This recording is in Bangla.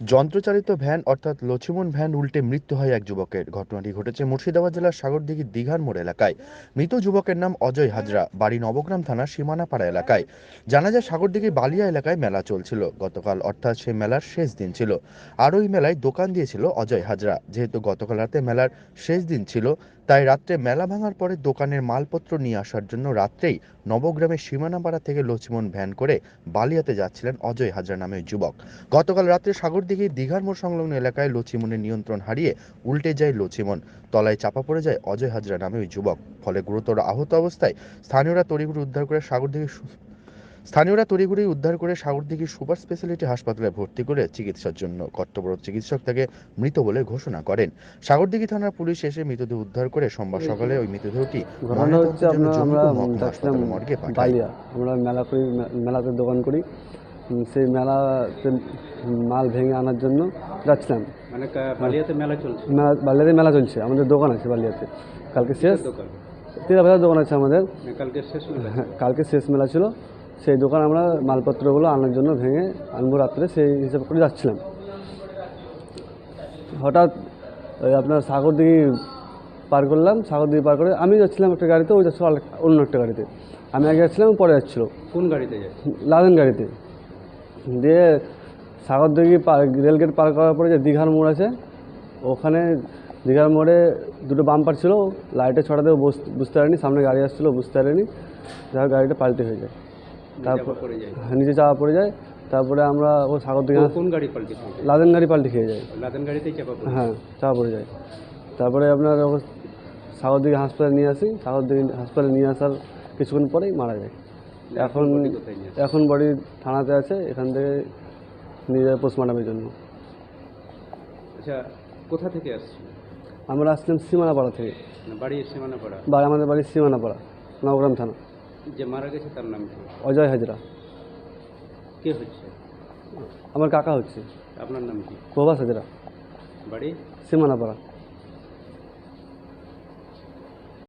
যন্ত্রচালিত ভ্যান অর্থাৎ লছিমন ভ্যান উল্টে মৃত্যু হয় এক যুবকের। ঘটনাটি ঘটেছে মুর্শিদাবাদ জেলার সাগরদিঘি দিঘার মোড় এলাকায়। মৃত যুবকের নাম অজয় হাজরা, বাড়ি নবগ্রাম থানার সীমানাপাড়া এলাকায়। জানা যায় সাগরদিঘি বালিয়া এলাকায় মেলা চলছিল। গতকাল অর্থাৎ সেই মেলার শেষ দিন ছিল। আর ওই মেলায় দোকান দিয়েছিল অজয় হাজরা। যেহেতু গতকাল রাতে মেলার শেষ দিন ছিল, তাই রাত্রে মেলা ভাঙার পরে দোকানের মালপত্র নিয়ে আসার জন্য রাত্রেই নবগ্রামের সীমানাপাড়া থেকে লছিমন ভ্যান করে বালিয়াতে যাচ্ছিলেন অজয় হাজরা নামে যুবক। গতকাল রাত্রে সাগরদিঘি দীঘার মোড় সংলগ্ন এলাকায় লছিমনের নিয়ন্ত্রণ হারিয়ে উল্টে যায় লছিমন তলায় চাপা পড়ে যায় অজয় হাজরা নামে ওই যুবক। ফলে গুরুতর আহত অবস্থায় স্থানীয়রা তড়িঘড়ি উদ্ধার করে সাগরদিঘি সু- স্থানীয়রা তড়িঘড়ি উদ্ধার করে সাগরদিঘি সুপার স্পেশালিটি হাসপাতালে ভর্তি করে চিকিৎসার জন্য কর্তব্যরত চিকিৎসক তাকে মৃত বলে ঘোষণা করেন। সাগরদিঘি থানার পুলিশ এসে মৃতদেহ উদ্ধার করে সোমবার সকালে ওই মৃতদেহটি ময়নাতদন্তের জন্য আমরা মর্গে পাঠায়। মেলা করি মেলাতে দোকান করি। সেই মেলাতে মাল ভেঙে আনার জন্য যাচ্ছিলাম। মানে বালিয়াতে মেলা চলছে? মেলা বালিয়াতে মেলা চলছে। আমাদের দোকান আছে বালিয়াতে। কালকে শেষ? তিন হাজার দোকান আছে আমাদের। মানে কালকে শেষ মেলা হ্যাঁ, কালকে শেষ মেলা ছিল। সেই দোকান আমরা মালপত্রগুলো আনার জন্য ভেঙে আনব রাত্রে সেই হিসাব করে যাচ্ছিলাম। হঠাৎ ওই আপনার সাগরদিঘি পার করলাম সাগরদিঘি পার করে আমি যাচ্ছিলাম একটা গাড়িতে ওই যাচ্ছিল অন্য একটা গাড়িতে। আমি আগে যাচ্ছিলাম পরে যাচ্ছিল। কোন গাড়িতে লাদেন গাড়িতে। দিয়ে সাগরদিঘি রেলগেট পার করার পরে যে দীঘার মোড় আছে ওখানে দীঘার মোড়ে দুটো বাম্পার ছিল লাইটে ছড়াতে বুঝ- বুঝতে পারিনি সামনে গাড়ি আসছিল বুঝতে পারিনি। যার গাড়িটা পাল্টে হয়ে যায়। তারপর নিচে চাপা পড়ে যায় তারপরে আমরা ও সাগরদিঘি ও কোন গাড়ি পাল্টে লাদেন গাড়ি পাল্টে খেয়ে যায়। লাদেন গাড়িতেই চাপা পড়ে হ্যাঁ চাপা পড়ে যায়। তারপরে আপনার ওকে সাগরদিঘি হাসপাতালে নিয়ে আসি সাগরদিঘি হাসপাতালে নিয়ে আসার কিছুক্ষণ পরেই মারা যায়। এখন এখন বডি থানাতে আছে এখান থেকে নিয়ে যায় পোস্টমর্টমের জন্য। আচ্ছা কোথা থেকে আসছি? আমরা আসলাম সীমানাপাড়া থেকে। বাড়ি সীমানা পাড়া বা আমাদের বাড়ির সীমানাপাড়া নবগ্রাম থানা। যে মারা গেছে তার নাম কি? অজয় হাজরা। কে হচ্ছে? আমার কাকা হচ্ছে। আপনার নাম কি? প্রভাস হাজরা। বাড়ি? সীমানাপাড়া।